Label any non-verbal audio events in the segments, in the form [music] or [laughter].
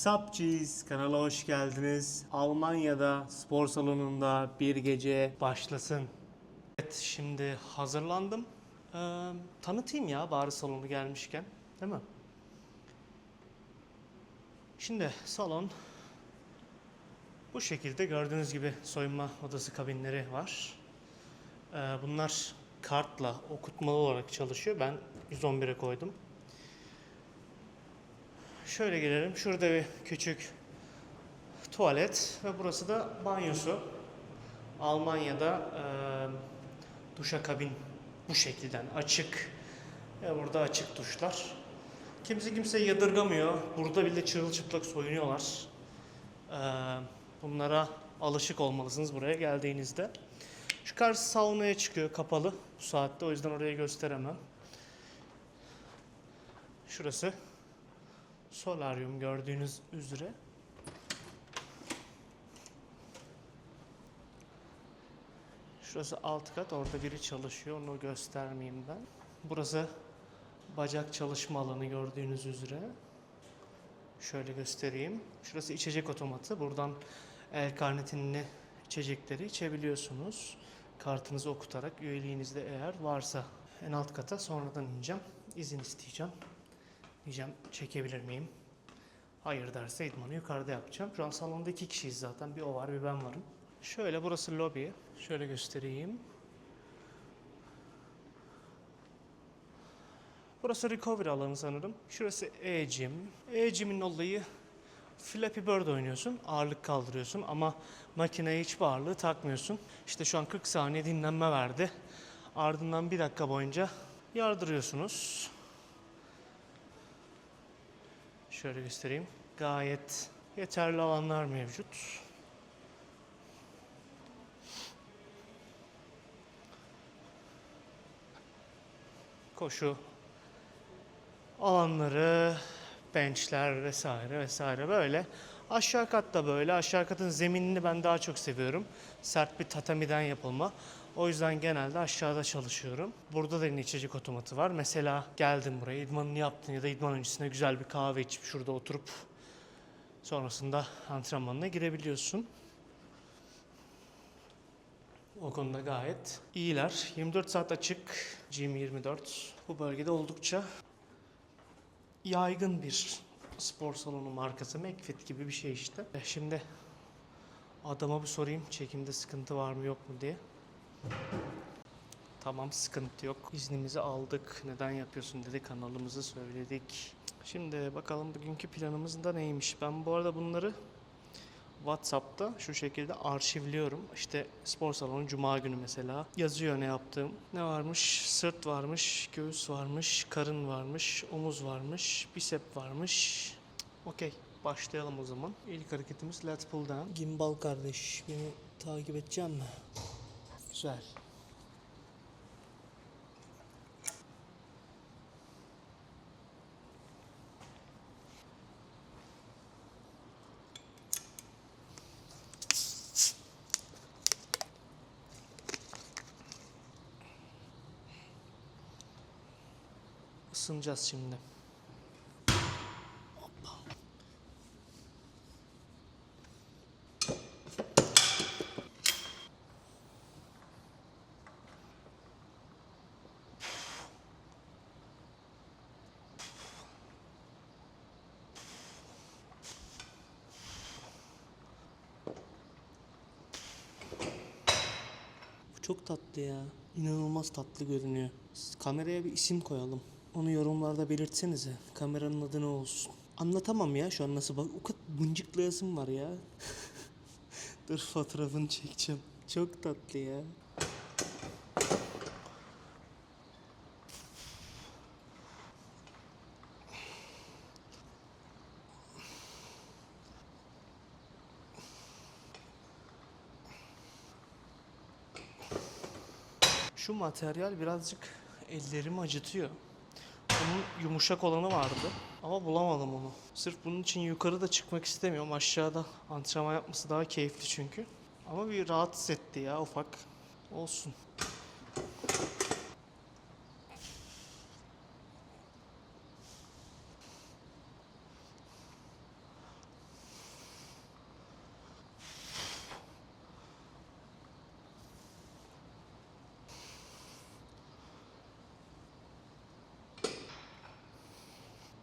Sup Cheese kanala hoş geldiniz. Almanya'da spor salonunda bir gece başlasın. Evet şimdi hazırlandım. Ee, tanıtayım ya bari salonu gelmişken. Değil mi? Şimdi salon bu şekilde gördüğünüz gibi soyunma odası kabinleri var. Ee, bunlar kartla okutmalı olarak çalışıyor. Ben 111'e koydum. Şöyle gelelim. Şurada bir küçük tuvalet ve burası da banyosu. Almanya'da e, duşakabin bu şekilden açık. Ve burada açık duşlar. Kimse kimseyi yadırgamıyor. Burada bile çırılçıplak soyunuyorlar. E, bunlara alışık olmalısınız buraya geldiğinizde. Şu karşı saunaya çıkıyor kapalı bu saatte o yüzden orayı gösteremem. Şurası solaryum gördüğünüz üzere. Şurası alt kat orada biri çalışıyor onu göstermeyeyim ben. Burası bacak çalışma alanı gördüğünüz üzere. Şöyle göstereyim. Şurası içecek otomatı. Buradan el karnetinli içecekleri içebiliyorsunuz. Kartınızı okutarak üyeliğinizde eğer varsa. En alt kata sonradan ineceğim. İzin isteyeceğim. Diyeceğim çekebilir miyim? Hayır derse idmanı yukarıda yapacağım. Şu an salonda iki kişiyiz zaten. Bir o var bir ben varım. Şöyle burası lobi. Şöyle göstereyim. Burası recovery alanı sanırım. Şurası e-gym. E-gym'in olayı Flappy Bird oynuyorsun, ağırlık kaldırıyorsun ama makineye hiçbir ağırlığı takmıyorsun. İşte şu an 40 saniye dinlenme verdi. Ardından bir dakika boyunca yardırıyorsunuz. Şöyle göstereyim. Gayet yeterli alanlar mevcut. Koşu alanları, benchler vesaire vesaire böyle. Aşağı katta böyle. Aşağı katın zeminini ben daha çok seviyorum. Sert bir tatamiden yapılma. O yüzden genelde aşağıda çalışıyorum. Burada da yine içecek otomatı var. Mesela geldin buraya idmanını yaptın ya da idman öncesinde güzel bir kahve içip şurada oturup sonrasında antrenmanına girebiliyorsun. O konuda gayet iyiler. 24 saat açık. Gym 24. Bu bölgede oldukça yaygın bir spor salonu markası McFit gibi bir şey işte. E, Şimdi adama bir sorayım çekimde sıkıntı var mı yok mu diye. Tamam sıkıntı yok. İznimizi aldık. Neden yapıyorsun dedi kanalımızı söyledik. Şimdi bakalım bugünkü planımız da neymiş. Ben bu arada bunları WhatsApp'ta şu şekilde arşivliyorum. İşte spor salonu cuma günü mesela yazıyor ne yaptığım. Ne varmış? Sırt varmış, göğüs varmış, karın varmış, omuz varmış, bisep varmış. Okey. Başlayalım o zaman. İlk hareketimiz lat pull down. Gimbal kardeş beni takip edecek mi? Güzel. Isınacağız şimdi. Çok tatlı ya. İnanılmaz tatlı görünüyor. Kameraya bir isim koyalım. Onu yorumlarda belirtsenize. Kameranın adı ne olsun? Anlatamam ya şu an nasıl bak. O kadar mıncıklayasım var ya. [laughs] Dur fotoğrafını çekeceğim. Çok tatlı ya. Şu materyal birazcık ellerimi acıtıyor. Bunun yumuşak olanı vardı ama bulamadım onu. Sırf bunun için yukarıda çıkmak istemiyorum. Aşağıda antrenman yapması daha keyifli çünkü. Ama bir rahatsız etti ya ufak. Olsun.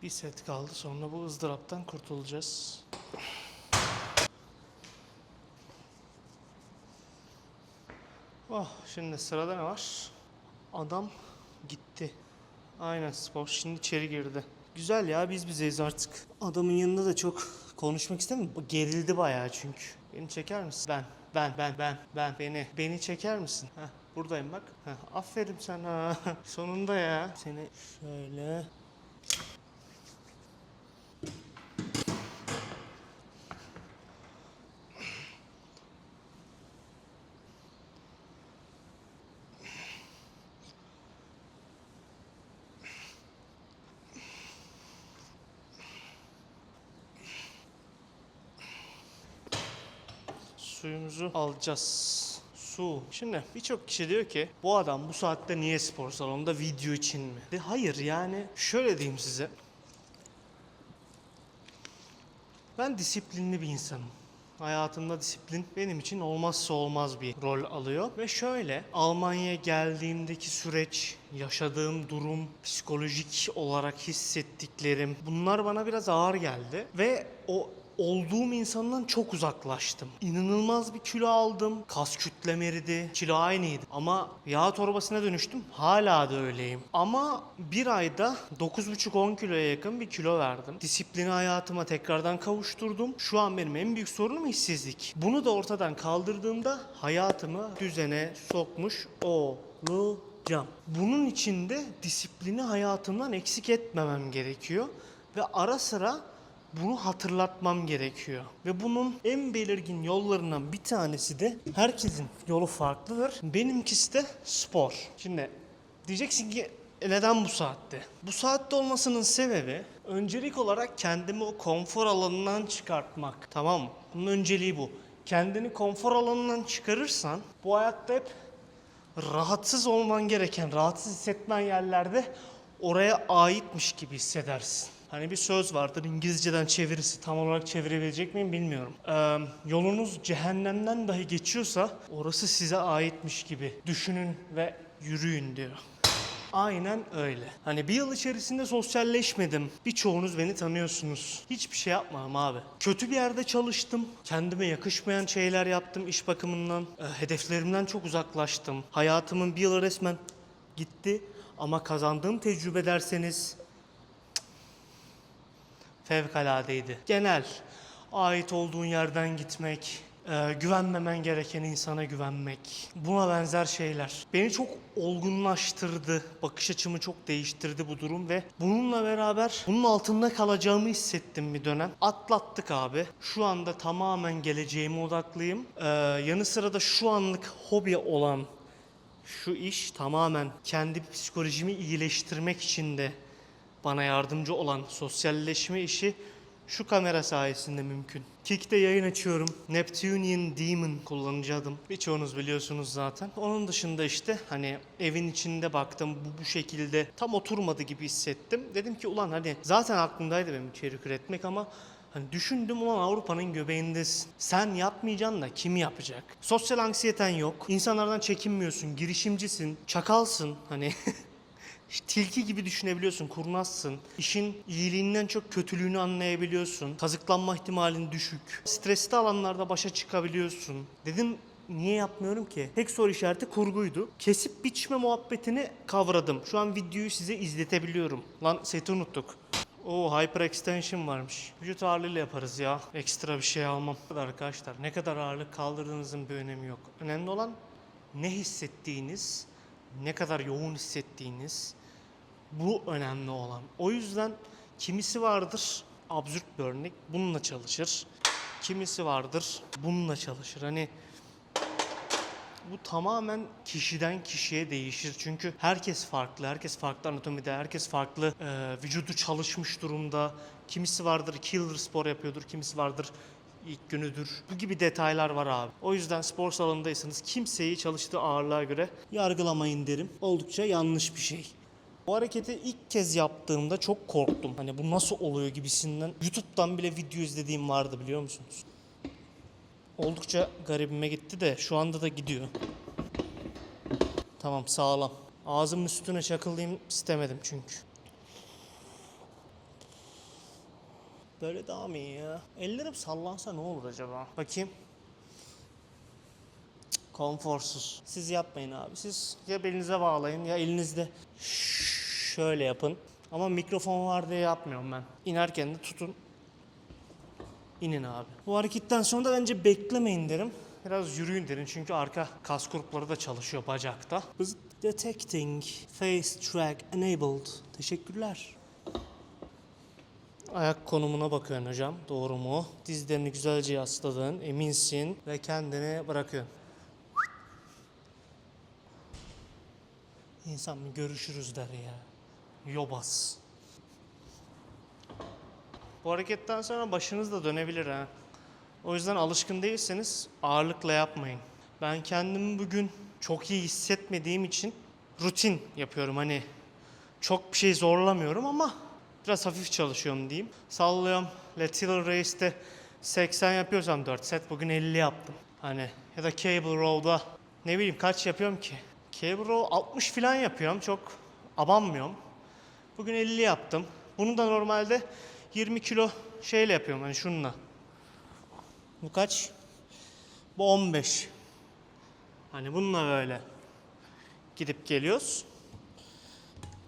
Bir set kaldı sonra bu ızdıraptan kurtulacağız. Oh şimdi sırada ne var? Adam gitti. Aynen spor şimdi içeri girdi. Güzel ya biz bizeyiz artık. Adamın yanında da çok konuşmak istemiyorum. Gerildi bayağı çünkü. Beni çeker misin? Ben, ben, ben, ben, ben. Beni, beni çeker misin? Heh, buradayım bak. Heh, aferin sana. [laughs] Sonunda ya. Seni şöyle suyumuzu alacağız. Su. Şimdi birçok kişi diyor ki bu adam bu saatte niye spor salonunda video için mi? De hayır yani şöyle diyeyim size. Ben disiplinli bir insanım. Hayatımda disiplin benim için olmazsa olmaz bir rol alıyor. Ve şöyle Almanya'ya geldiğimdeki süreç, yaşadığım durum, psikolojik olarak hissettiklerim bunlar bana biraz ağır geldi. Ve o olduğum insandan çok uzaklaştım. İnanılmaz bir kilo aldım. Kas kütlem eridi. Kilo aynıydı. Ama yağ torbasına dönüştüm. Hala da öyleyim. Ama bir ayda 9,5-10 kiloya yakın bir kilo verdim. Disiplini hayatıma tekrardan kavuşturdum. Şu an benim en büyük sorunum işsizlik. Bunu da ortadan kaldırdığımda hayatımı düzene sokmuş olacağım. Bunun için de disiplini hayatımdan eksik etmemem gerekiyor. Ve ara sıra bunu hatırlatmam gerekiyor. Ve bunun en belirgin yollarından bir tanesi de herkesin yolu farklıdır. Benimkisi de spor. Şimdi diyeceksin ki "E neden bu saatte? Bu saatte olmasının sebebi öncelik olarak kendimi o konfor alanından çıkartmak. Tamam? Bunun önceliği bu. Kendini konfor alanından çıkarırsan bu hayatta hep rahatsız olman gereken, rahatsız hissetmen yerlerde oraya aitmiş gibi hissedersin. Hani bir söz vardır İngilizceden çevirisi tam olarak çevirebilecek miyim bilmiyorum. Ee, yolunuz cehennemden dahi geçiyorsa orası size aitmiş gibi düşünün ve yürüyün diyor. Aynen öyle. Hani bir yıl içerisinde sosyalleşmedim. Birçoğunuz beni tanıyorsunuz. Hiçbir şey yapmadım abi. Kötü bir yerde çalıştım. Kendime yakışmayan şeyler yaptım iş bakımından. Ee, hedeflerimden çok uzaklaştım. Hayatımın bir yılı resmen gitti. Ama kazandığım tecrübe derseniz fevkaladeydi. Genel, ait olduğun yerden gitmek, e, güvenmemen gereken insana güvenmek, buna benzer şeyler. Beni çok olgunlaştırdı, bakış açımı çok değiştirdi bu durum ve bununla beraber bunun altında kalacağımı hissettim bir dönem. Atlattık abi. Şu anda tamamen geleceğime odaklıyım. E, yanı sıra da şu anlık hobi olan şu iş tamamen kendi psikolojimi iyileştirmek için de bana yardımcı olan sosyalleşme işi şu kamera sayesinde mümkün. Kick'te yayın açıyorum. Neptunian Demon kullanıcı adım. Birçoğunuz biliyorsunuz zaten. Onun dışında işte hani evin içinde baktım bu bu şekilde tam oturmadı gibi hissettim. Dedim ki ulan hani zaten aklımdaydı benim içerik üretmek ama Hani düşündüm ulan Avrupa'nın göbeğindesin. Sen yapmayacaksın da kim yapacak? Sosyal anksiyeten yok. İnsanlardan çekinmiyorsun. Girişimcisin. Çakalsın. Hani [laughs] tilki gibi düşünebiliyorsun, kurnazsın. İşin iyiliğinden çok kötülüğünü anlayabiliyorsun. Kazıklanma ihtimalin düşük. Stresli alanlarda başa çıkabiliyorsun. Dedim niye yapmıyorum ki? Tek soru işareti kurguydu. Kesip biçme muhabbetini kavradım. Şu an videoyu size izletebiliyorum. Lan seti unuttuk. Oo hyper extension varmış. Vücut ağırlığıyla yaparız ya. Ekstra bir şey almam. Arkadaşlar ne kadar ağırlık kaldırdığınızın bir önemi yok. Önemli olan ne hissettiğiniz, ne kadar yoğun hissettiğiniz bu önemli olan. O yüzden kimisi vardır absürt bir örnek bununla çalışır. Kimisi vardır bununla çalışır. Hani bu tamamen kişiden kişiye değişir. Çünkü herkes farklı, herkes farklı anatomide, herkes farklı e, vücudu çalışmış durumda. Kimisi vardır killer spor yapıyordur, kimisi vardır ilk günüdür. Bu gibi detaylar var abi. O yüzden spor salonundaysanız kimseyi çalıştığı ağırlığa göre yargılamayın derim. Oldukça yanlış bir şey. Bu hareketi ilk kez yaptığımda çok korktum. Hani bu nasıl oluyor gibisinden. YouTube'dan bile video izlediğim vardı biliyor musunuz? Oldukça garibime gitti de şu anda da gidiyor. Tamam sağlam. Ağzımın üstüne çakılayım istemedim çünkü. Böyle daha mı iyi ya? Ellerim sallansa ne olur acaba? Bakayım. Cık, Konforsuz. Siz yapmayın abi. Siz ya belinize bağlayın ya elinizde şöyle yapın. Ama mikrofon var diye yapmıyorum ben. İnerken de tutun. İnin abi. Bu hareketten sonra da bence beklemeyin derim. Biraz yürüyün derin çünkü arka kas grupları da çalışıyor bacakta. Detecting face track enabled. Teşekkürler. Ayak konumuna bakıyorsun hocam. Doğru mu? Dizlerini güzelce yasladın. Eminsin ve kendini bırakıyorsun. İnsan bir görüşürüz der ya. Yobaz. Bu hareketten sonra başınız da dönebilir ha. O yüzden alışkın değilseniz ağırlıkla yapmayın. Ben kendimi bugün çok iyi hissetmediğim için rutin yapıyorum. Hani çok bir şey zorlamıyorum ama biraz hafif çalışıyorum diyeyim. Sallıyorum. Lateral Race'te 80 yapıyorsam 4 set bugün 50 yaptım. Hani ya da Cable Row'da ne bileyim kaç yapıyorum ki? Cable Row 60 falan yapıyorum. Çok abanmıyorum. Bugün 50 yaptım. Bunu da normalde 20 kilo şeyle yapıyorum hani şununla. Bu kaç? Bu 15. Hani bununla böyle gidip geliyoruz.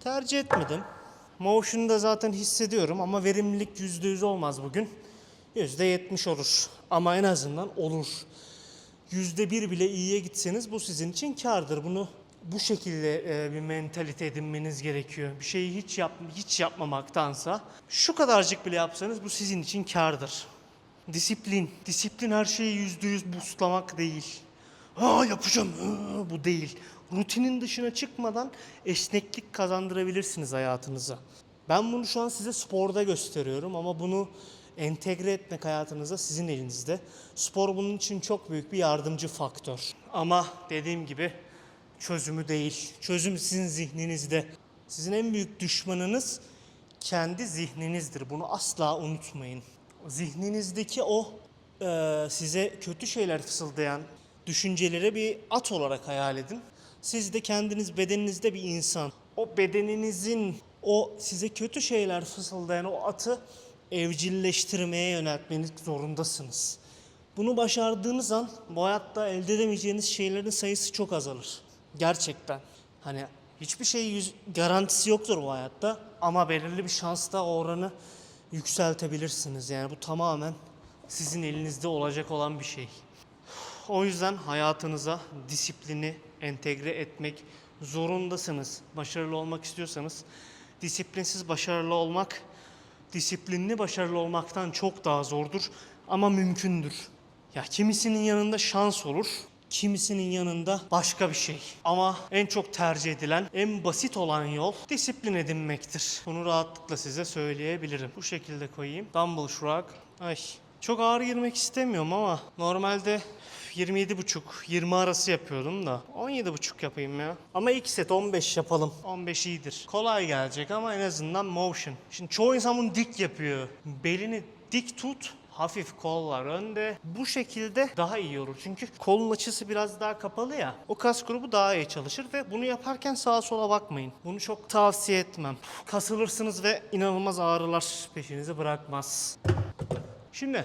Tercih etmedim. Motion'da zaten hissediyorum ama verimlilik %100 olmaz bugün. %70 olur. Ama en azından olur. %1 bile iyiye gitseniz bu sizin için kardır. Bunu bu şekilde e, bir mentalite edinmeniz gerekiyor. Bir şeyi hiç yap hiç yapmamaktansa şu kadarcık bile yapsanız bu sizin için kardır. Disiplin. Disiplin her şeyi yüzde yüz boostlamak değil. Aa yapacağım. Aa, bu değil. Rutinin dışına çıkmadan esneklik kazandırabilirsiniz hayatınıza. Ben bunu şu an size sporda gösteriyorum ama bunu entegre etmek hayatınıza sizin elinizde. Spor bunun için çok büyük bir yardımcı faktör. Ama dediğim gibi çözümü değil. Çözüm sizin zihninizde. Sizin en büyük düşmanınız kendi zihninizdir. Bunu asla unutmayın. Zihninizdeki o e, size kötü şeyler fısıldayan düşüncelere bir at olarak hayal edin. Siz de kendiniz bedeninizde bir insan. O bedeninizin o size kötü şeyler fısıldayan o atı evcilleştirmeye yöneltmeniz zorundasınız. Bunu başardığınız an bu hayatta elde edemeyeceğiniz şeylerin sayısı çok azalır. Gerçekten. Hani hiçbir şey yüz, garantisi yoktur bu hayatta ama belirli bir şansla oranı yükseltebilirsiniz. Yani bu tamamen sizin elinizde olacak olan bir şey. O yüzden hayatınıza disiplini entegre etmek zorundasınız. Başarılı olmak istiyorsanız disiplinsiz başarılı olmak disiplinli başarılı olmaktan çok daha zordur ama mümkündür. Ya kimisinin yanında şans olur, kimisinin yanında başka bir şey. Ama en çok tercih edilen, en basit olan yol disiplin edinmektir. Bunu rahatlıkla size söyleyebilirim. Bu şekilde koyayım. Dumbbell shrug. Ay. Çok ağır girmek istemiyorum ama normalde 27,5 20 arası yapıyordum da 17,5 yapayım ya. Ama ilk set 15 yapalım. 15 iyidir. Kolay gelecek ama en azından motion. Şimdi çoğu insan bunu dik yapıyor. Belini dik tut. Hafif kollar önde. Bu şekilde daha iyi olur. Çünkü kolun açısı biraz daha kapalı ya. O kas grubu daha iyi çalışır ve bunu yaparken sağa sola bakmayın. Bunu çok tavsiye etmem. Kasılırsınız ve inanılmaz ağrılar peşinizi bırakmaz. Şimdi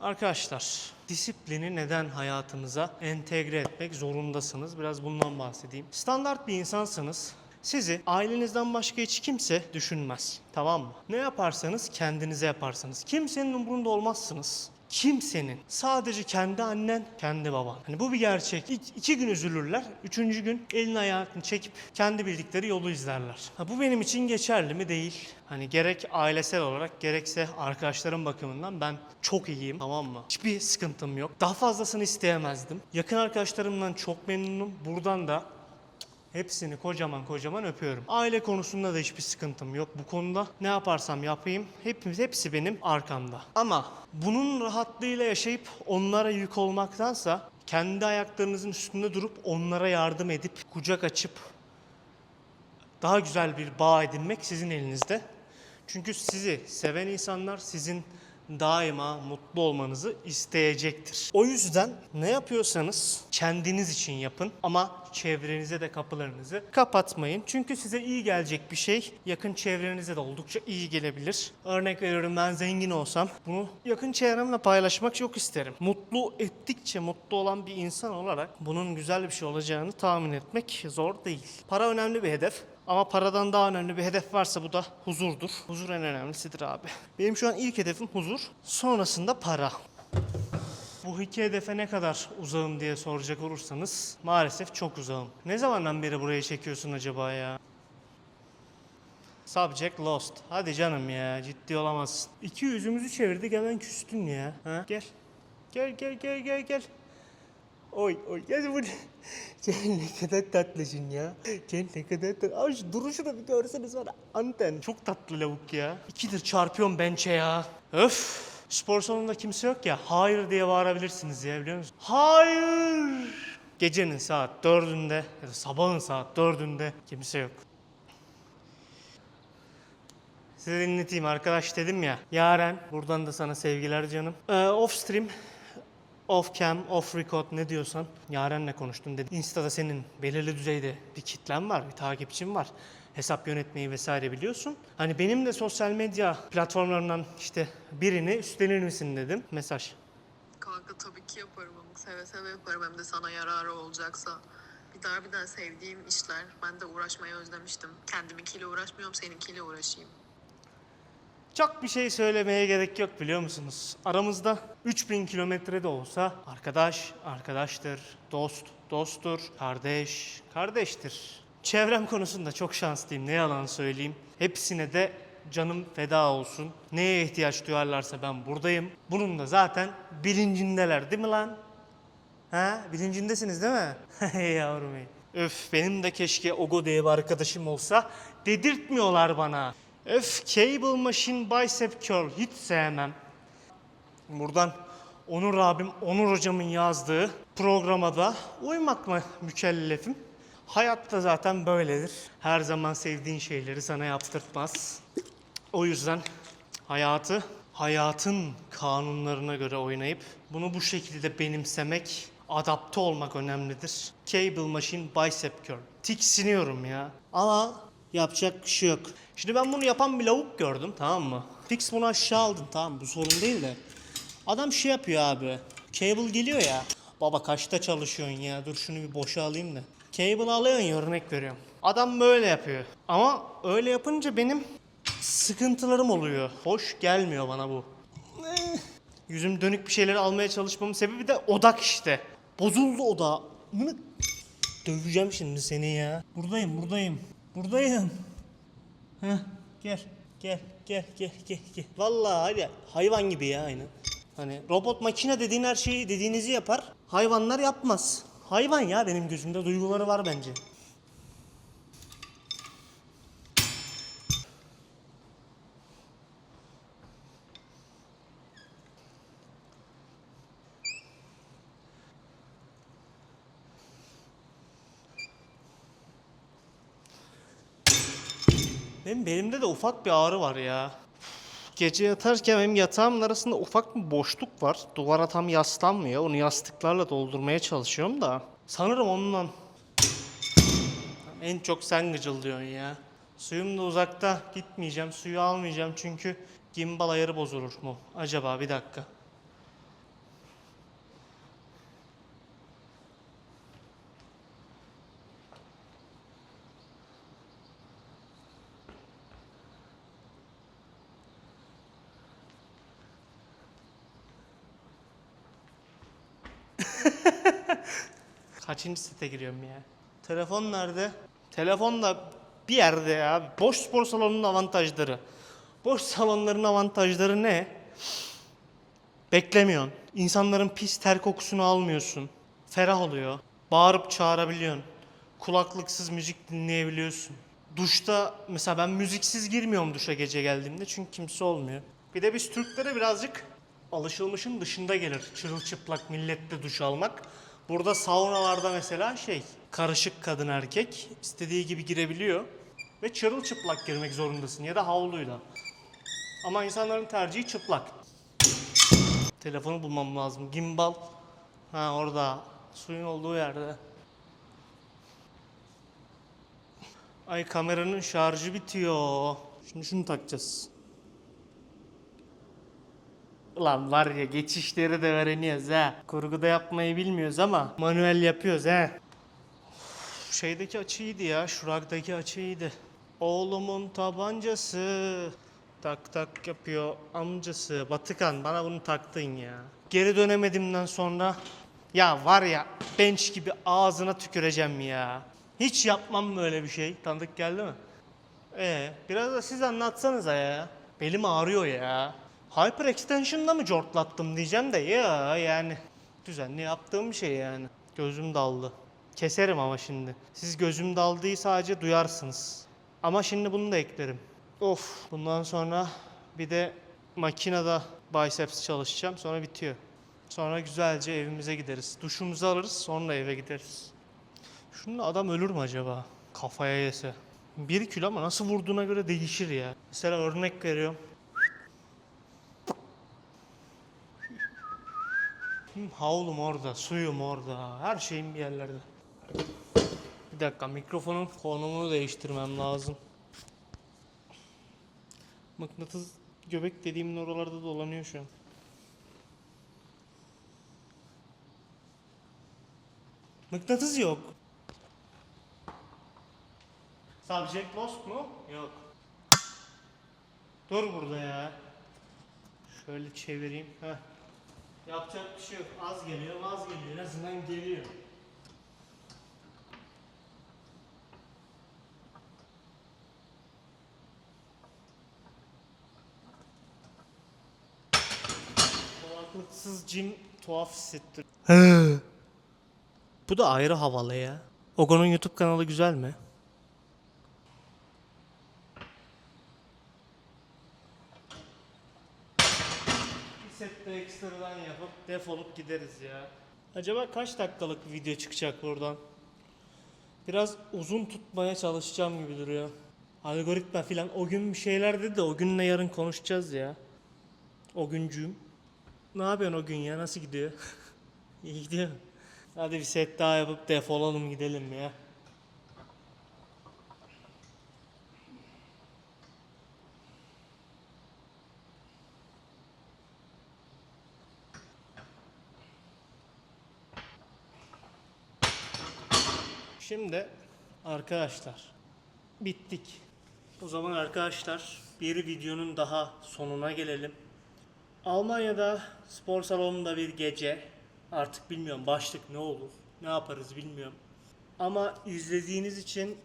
arkadaşlar disiplini neden hayatınıza entegre etmek zorundasınız? Biraz bundan bahsedeyim. Standart bir insansınız. Sizi ailenizden başka hiç kimse düşünmez. Tamam mı? Ne yaparsanız kendinize yaparsınız. Kimsenin umurunda olmazsınız. Kimsenin. Sadece kendi annen, kendi baban. Hani bu bir gerçek. İki, iki gün üzülürler. Üçüncü gün elini ayağını çekip kendi bildikleri yolu izlerler. Ha, bu benim için geçerli mi? Değil. Hani gerek ailesel olarak gerekse arkadaşlarım bakımından ben çok iyiyim tamam mı? Hiçbir sıkıntım yok. Daha fazlasını isteyemezdim. Yakın arkadaşlarımdan çok memnunum. Buradan da Hepsini kocaman kocaman öpüyorum. Aile konusunda da hiçbir sıkıntım yok bu konuda. Ne yaparsam yapayım hepimiz hepsi benim arkamda. Ama bunun rahatlığıyla yaşayıp onlara yük olmaktansa kendi ayaklarınızın üstünde durup onlara yardım edip kucak açıp daha güzel bir bağ edinmek sizin elinizde. Çünkü sizi seven insanlar sizin daima mutlu olmanızı isteyecektir. O yüzden ne yapıyorsanız kendiniz için yapın ama çevrenize de kapılarınızı kapatmayın. Çünkü size iyi gelecek bir şey yakın çevrenize de oldukça iyi gelebilir. Örnek veriyorum ben zengin olsam bunu yakın çevremle paylaşmak çok isterim. Mutlu ettikçe mutlu olan bir insan olarak bunun güzel bir şey olacağını tahmin etmek zor değil. Para önemli bir hedef. Ama paradan daha önemli bir hedef varsa bu da huzurdur. Huzur en önemlisidir abi. Benim şu an ilk hedefim huzur. Sonrasında para. Bu iki hedefe ne kadar uzağım diye soracak olursanız maalesef çok uzağım. Ne zamandan beri buraya çekiyorsun acaba ya? Subject lost. Hadi canım ya ciddi olamazsın. İki yüzümüzü çevirdik hemen küstün ya. Ha? Gel. Gel gel gel gel gel. Oy oy gel buraya. [laughs] Sen ne kadar tatlısın ya. Sen ne kadar tatlı. Abi şu duruşunu bir görseniz var anten. Çok tatlı lavuk ya. İkidir çarpıyorum bençe ya. Öf. Spor salonunda kimse yok ya. Hayır diye bağırabilirsiniz ya biliyor musun? Hayır. Gecenin saat dördünde ya da sabahın saat dördünde kimse yok. Size dinleteyim arkadaş dedim ya. Yaren buradan da sana sevgiler canım. Ee, off stream off cam, off record ne diyorsan Yaren'le konuştum dedi. Insta'da senin belirli düzeyde bir kitlen var, bir takipçin var. Hesap yönetmeyi vesaire biliyorsun. Hani benim de sosyal medya platformlarından işte birini üstlenir misin dedim. Mesaj. Kanka tabii ki yaparım onu. Seve seve yaparım hem de sana yararı olacaksa. Bir daha bir daha sevdiğim işler. Ben de uğraşmayı özlemiştim. Kendiminkiyle uğraşmıyorum, seninkiyle uğraşayım. Çok bir şey söylemeye gerek yok biliyor musunuz? Aramızda 3000 kilometre de olsa arkadaş arkadaştır, dost dosttur, kardeş kardeştir. Çevrem konusunda çok şanslıyım ne yalan söyleyeyim. Hepsine de canım feda olsun. Neye ihtiyaç duyarlarsa ben buradayım. Bunun da zaten bilincindeler değil mi lan? Ha, bilincindesiniz değil mi? [laughs] Hey yavrum hey. Öf benim de keşke Ogo diye bir arkadaşım olsa dedirtmiyorlar bana. Öf Cable Machine Bicep Curl hiç sevmem. Buradan Onur abim, Onur hocamın yazdığı programa da uymakla mükellefim. Hayatta zaten böyledir. Her zaman sevdiğin şeyleri sana yaptırtmaz. O yüzden hayatı hayatın kanunlarına göre oynayıp bunu bu şekilde benimsemek, adapte olmak önemlidir. Cable Machine Bicep Curl. Tiksiniyorum ya. Ama yapacak bir şey yok. Şimdi ben bunu yapan bir lavuk gördüm tamam mı? Fix bunu aşağı aldın tamam bu sorun değil de. Adam şey yapıyor abi. Cable geliyor ya. Baba kaçta çalışıyorsun ya? Dur şunu bir boşa alayım da. Cable alıyorsun ya örnek veriyorum. Adam böyle yapıyor. Ama öyle yapınca benim sıkıntılarım oluyor. Hoş gelmiyor bana bu. Eh, Yüzüm dönük bir şeyleri almaya çalışmamın sebebi de odak işte. Bozuldu oda. Bunu döveceğim şimdi seni ya. Buradayım, buradayım. Buradayım. Heh, gel. Gel, gel, gel, gel, gel. Vallahi hadi hayvan gibi ya aynı. Hani robot makine dediğin her şeyi dediğinizi yapar. Hayvanlar yapmaz. Hayvan ya benim gözümde duyguları var bence. Benim belimde de ufak bir ağrı var ya. Gece yatarken benim yatağımın arasında ufak bir boşluk var. Duvara tam yaslanmıyor. Onu yastıklarla doldurmaya çalışıyorum da. Sanırım ondan. En çok sen gıcıldıyorsun ya. Suyum da uzakta. Gitmeyeceğim. Suyu almayacağım çünkü gimbal ayarı bozulur mu? Acaba bir dakika. Kaçıncı sete giriyorum ya? Telefon nerede? Telefon da bir yerde ya. Boş spor salonunun avantajları. Boş salonların avantajları ne? Beklemiyorsun. İnsanların pis ter kokusunu almıyorsun. Ferah oluyor. Bağırıp çağırabiliyorsun. Kulaklıksız müzik dinleyebiliyorsun. Duşta mesela ben müziksiz girmiyorum duşa gece geldiğimde çünkü kimse olmuyor. Bir de biz Türklere birazcık alışılmışın dışında gelir çırılçıplak millette duş almak. Burada saunalarda mesela şey karışık kadın erkek istediği gibi girebiliyor ve çırılçıplak girmek zorundasın ya da havluyla. Ama insanların tercihi çıplak. Telefonu bulmam lazım. Gimbal. Ha orada. Suyun olduğu yerde. Ay kameranın şarjı bitiyor. Şimdi şunu takacağız. Ulan var ya geçişleri de öğreniyoruz ha. Kurguda yapmayı bilmiyoruz ama manuel yapıyoruz ha. Üf, Şeydeki açı iyiydi ya. Şuragdaki açı iyiydi. Oğlumun tabancası. Tak tak yapıyor amcası. Batıkan bana bunu taktın ya. Geri dönemedimden sonra ya var ya bench gibi ağzına tüküreceğim ya. Hiç yapmam böyle bir şey. Tanıdık geldi mi? Ee, biraz da siz anlatsanıza ya. Belim ağrıyor ya. Hyper extension'da mı cortlattım diyeceğim de ya yani. Düzenli yaptığım bir şey yani. Gözüm daldı. Keserim ama şimdi. Siz gözüm daldıyı sadece duyarsınız. Ama şimdi bunu da eklerim. Of bundan sonra bir de makinede biceps çalışacağım sonra bitiyor. Sonra güzelce evimize gideriz. Duşumuzu alırız sonra eve gideriz. Şunun adam ölür mü acaba? Kafaya yese. 1 kilo ama nasıl vurduğuna göre değişir ya. Mesela örnek veriyorum. Havlum orada, suyum orada, her şeyim bir yerlerde. Bir dakika mikrofonun konumunu değiştirmem lazım. Mıknatıs göbek dediğimin oralarda dolanıyor şu an. Mıknatıs yok. Subject lost mu? Yok. Dur burada ya. Şöyle çevireyim. Heh. Yapacak bir şey yok. Az geliyor, az geliyor. En azından geliyor. Kulaklıksız cim tuhaf hissettir. Bu da ayrı havalı ya. Ogo'nun YouTube kanalı güzel mi? Bir sette ekstradan yapıp defolup gideriz ya. Acaba kaç dakikalık video çıkacak buradan? Biraz uzun tutmaya çalışacağım gibi duruyor. Algoritma filan o gün bir şeyler dedi de o günle yarın konuşacağız ya. O güncüğüm. Ne yapıyorsun o gün ya? Nasıl gidiyor? [laughs] İyi gidiyor. Hadi bir set daha yapıp defolalım gidelim ya. Şimdi arkadaşlar bittik. O zaman arkadaşlar bir videonun daha sonuna gelelim. Almanya'da spor salonunda bir gece artık bilmiyorum başlık ne olur ne yaparız bilmiyorum. Ama izlediğiniz için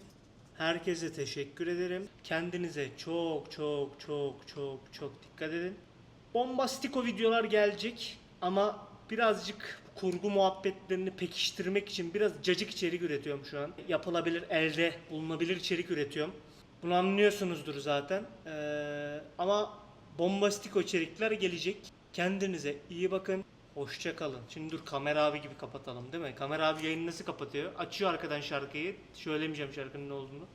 herkese teşekkür ederim. Kendinize çok çok çok çok çok dikkat edin. Bombastiko videolar gelecek ama birazcık kurgu muhabbetlerini pekiştirmek için biraz cacık içerik üretiyorum şu an. Yapılabilir, elde bulunabilir içerik üretiyorum. Bunu anlıyorsunuzdur zaten. Ee, ama bombastiko içerikler gelecek. Kendinize iyi bakın. Hoşça kalın. Şimdi dur kamera abi gibi kapatalım değil mi? Kamera abi yayını nasıl kapatıyor? Açıyor arkadan şarkıyı. Söylemeyeceğim şarkının ne olduğunu.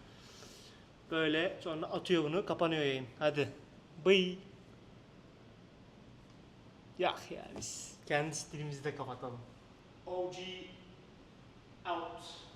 Böyle sonra atıyor bunu. Kapanıyor yayın. Hadi. Bye. Yak ya biz kendi stilimizde kapatalım. OG out.